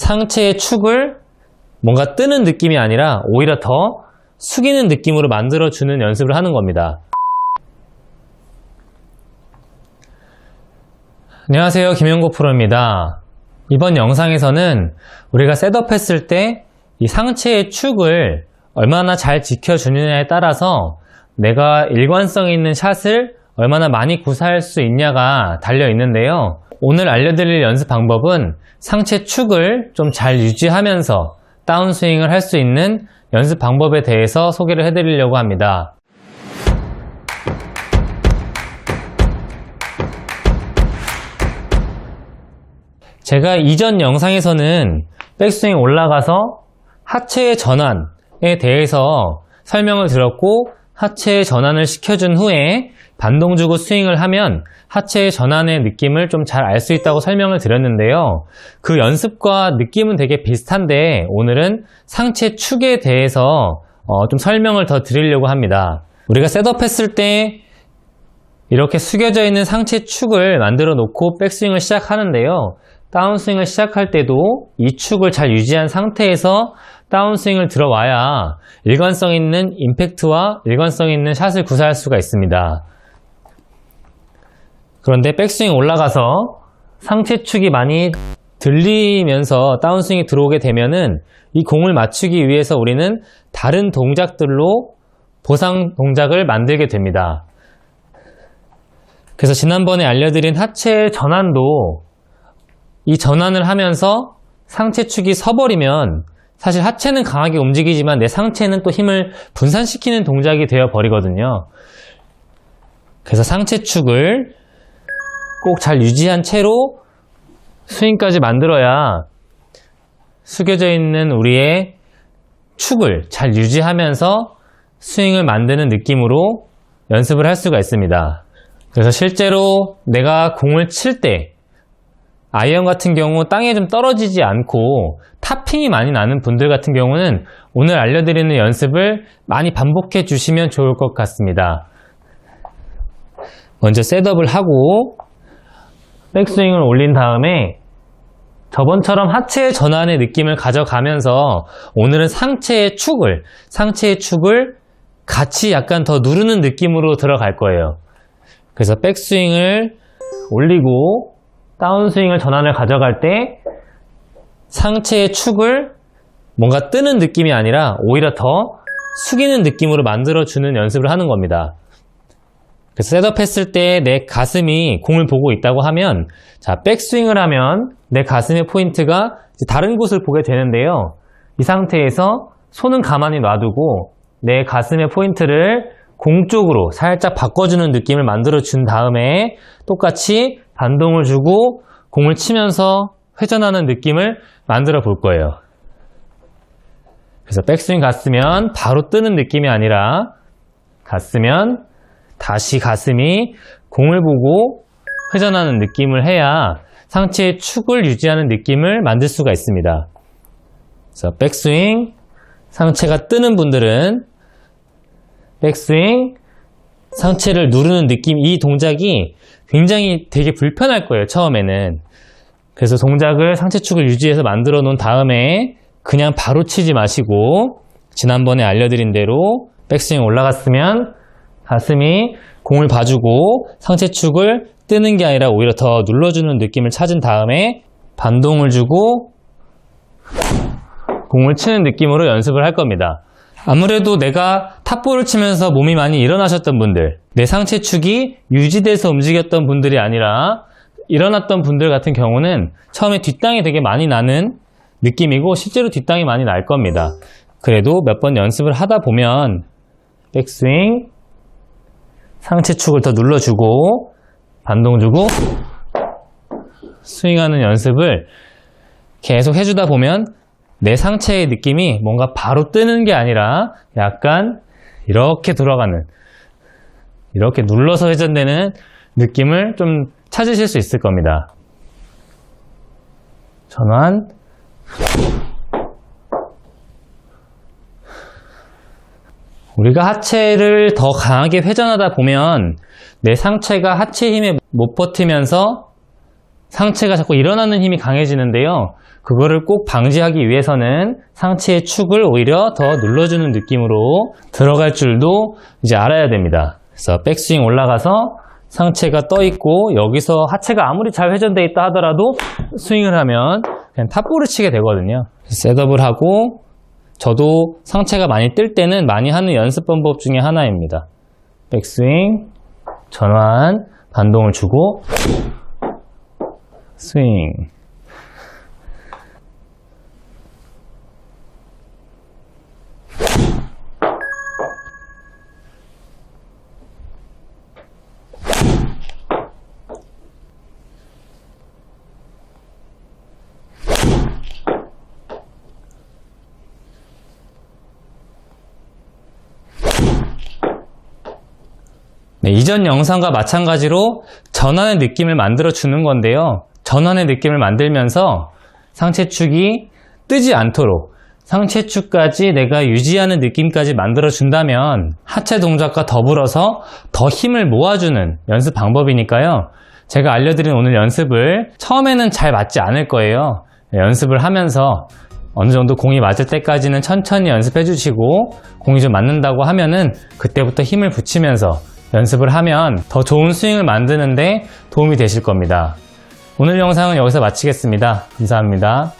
상체의 축을 뭔가 뜨는 느낌이 아니라 오히려 더 숙이는 느낌으로 만들어주는 연습을 하는 겁니다. 안녕하세요. 김영국 프로입니다. 이번 영상에서는 우리가 셋업했을 때 이 상체의 축을 얼마나 잘 지켜주느냐에 따라서 내가 일관성 있는 샷을 얼마나 많이 구사할 수 있냐가 달려 있는데요. 오늘 알려드릴 연습 방법은 상체 축을 좀 잘 유지하면서 다운스윙을 할 수 있는 연습 방법에 대해서 소개를 해드리려고 합니다. 제가 이전 영상에서는 백스윙 올라가서 하체의 전환에 대해서 설명을 드렸고 하체의 전환을 시켜준 후에 반동 주고 스윙을 하면 하체의 전환의 느낌을 좀 잘 알 수 있다고 설명을 드렸는데요. 그 연습과 느낌은 되게 비슷한데 오늘은 상체 축에 대해서 어, 좀 설명을 더 드리려고 합니다. 우리가 셋업했을 때 이렇게 숙여져 있는 상체 축을 만들어 놓고 백스윙을 시작하는데요. 다운스윙을 시작할 때도 이 축을 잘 유지한 상태에서 다운스윙을 들어와야 일관성 있는 임팩트와 일관성 있는 샷을 구사할 수가 있습니다. 그런데 백스윙 올라가서 상체축이 많이 들리면서 다운스윙이 들어오게 되면은 이 공을 맞추기 위해서 우리는 다른 동작들로 보상 동작을 만들게 됩니다. 그래서 지난번에 알려드린 하체 전환도 이 전환을 하면서 상체 축이 서버리면 사실 하체는 강하게 움직이지만 내 상체는 또 힘을 분산시키는 동작이 되어 버리거든요. 그래서 상체 축을 꼭 잘 유지한 채로 스윙까지 만들어야 숙여져 있는 우리의 축을 잘 유지하면서 스윙을 만드는 느낌으로 연습을 할 수가 있습니다. 그래서 실제로 내가 공을 칠 때 아이언 같은 경우 땅에 좀 떨어지지 않고 타핑이 많이 나는 분들 같은 경우는 오늘 알려드리는 연습을 많이 반복해 주시면 좋을 것 같습니다. 먼저 셋업을 하고 백스윙을 올린 다음에 저번처럼 하체의 전환의 느낌을 가져가면서 오늘은 상체의 축을 상체의 축을 같이 약간 더 누르는 느낌으로 들어갈 거예요. 그래서 백스윙을 올리고 다운스윙을 전환을 가져갈 때 상체의 축을 뭔가 뜨는 느낌이 아니라 오히려 더 숙이는 느낌으로 만들어주는 연습을 하는 겁니다. 그래서 셋업했을 때 내 가슴이 공을 보고 있다고 하면 자 백스윙을 하면 내 가슴의 포인트가 다른 곳을 보게 되는데요. 이 상태에서 손은 가만히 놔두고 내 가슴의 포인트를 공 쪽으로 살짝 바꿔주는 느낌을 만들어 준 다음에 똑같이 반동을 주고 공을 치면서 회전하는 느낌을 만들어 볼 거예요. 그래서 백스윙 갔으면 바로 뜨는 느낌이 아니라 갔으면 다시 가슴이 공을 보고 회전하는 느낌을 해야 상체의 축을 유지하는 느낌을 만들 수가 있습니다. 그래서 백스윙, 상체가 뜨는 분들은 백스윙, 상체를 누르는 느낌, 이 동작이 굉장히 되게 불편할 거예요, 처음에는. 그래서 동작을 상체축을 유지해서 만들어 놓은 다음에 그냥 바로 치지 마시고 지난번에 알려드린 대로 백스윙 올라갔으면 가슴이 공을 봐주고 상체축을 뜨는 게 아니라 오히려 더 눌러주는 느낌을 찾은 다음에 반동을 주고 공을 치는 느낌으로 연습을 할 겁니다. 아무래도 내가 탑볼을 치면서 몸이 많이 일어나셨던 분들, 내 상체축이 유지돼서 움직였던 분들이 아니라 일어났던 분들 같은 경우는 처음에 뒷땅이 되게 많이 나는 느낌이고 실제로 뒷땅이 많이 날 겁니다. 그래도 몇 번 연습을 하다 보면 백스윙, 상체축을 더 눌러주고 반동 주고 스윙하는 연습을 계속 해주다 보면 내 상체의 느낌이 뭔가 바로 뜨는 게 아니라 약간 이렇게 돌아가는 이렇게 눌러서 회전되는 느낌을 좀 찾으실 수 있을 겁니다. 전환 우리가 하체를 더 강하게 회전하다 보면 내 상체가 하체 힘에 못 버티면서 상체가 자꾸 일어나는 힘이 강해지는데요. 그거를 꼭 방지하기 위해서는 상체의 축을 오히려 더 눌러주는 느낌으로 들어갈 줄도 이제 알아야 됩니다. 그래서 백스윙 올라가서 상체가 떠 있고 여기서 하체가 아무리 잘 회전돼 있다 하더라도 스윙을 하면 그냥 탑볼을 치게 되거든요. 셋업을 하고 저도 상체가 많이 뜰 때는 많이 하는 연습 방법 중에 하나입니다. 백스윙, 전환, 반동을 주고 스윙. 네, 이전 영상과 마찬가지로 전환의 느낌을 만들어 주는 건데요. 전환의 느낌을 만들면서 상체축이 뜨지 않도록 상체축까지 내가 유지하는 느낌까지 만들어 준다면 하체 동작과 더불어서 더 힘을 모아주는 연습 방법이니까요. 제가 알려드린 오늘 연습을 처음에는 잘 맞지 않을 거예요. 연습을 하면서 어느 정도 공이 맞을 때까지는 천천히 연습해 주시고 공이 좀 맞는다고 하면은 그때부터 힘을 붙이면서 연습을 하면 더 좋은 스윙을 만드는데 도움이 되실 겁니다. 오늘 영상은 여기서 마치겠습니다. 감사합니다.